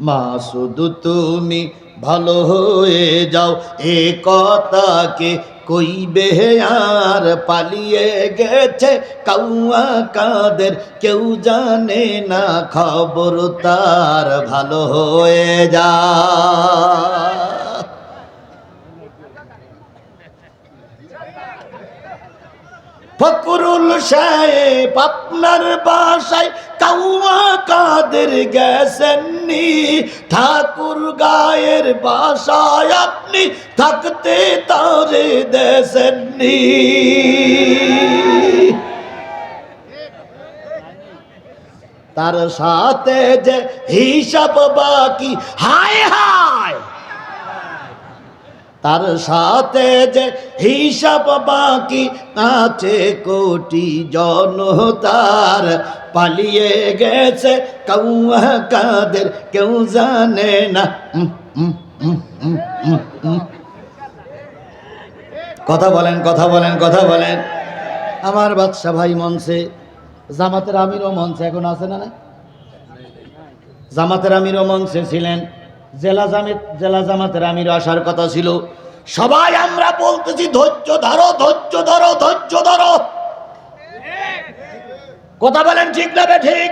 মা, শুধু তুমি ভালো হয়ে যাও। এ কথাকে কইবে আর পালিয়ে গেছে কাউয়া কাদের। কেউ জানে না খবর তার ভালো হয়ে যা। ফকরুল সাহেব আপনার বাসায় কাউয়া কাদের গেছেননি। ঠাকুর গায়ের বাসায় আপনি থাকতে তারে দেশেননি তার সাথে যে হিসাব বাকি, হায় হায়! তার সাথে যে হিসাব বাকি আছে কোটি জনতার পালিয়ে গেছে কাউয়া কাদের কেউ জানে না। কথা বলেন কথা বলেন কথা বলেন। আমার বাদশা ভাই মঞ্চে, জামাতের আমিরও মঞ্চে এখন আছে না না জামাতের আমিরও মঞ্চে ছিলেন। জেলা জামিত জেলা জামাতের আমির আসার কথা ছিল। সবাই আমরা বলতেছি ধৈর্য ধরো ধৈর্য ধরো ধৈর্য ধরো। কথা বলেন ঠিক না ঠিক?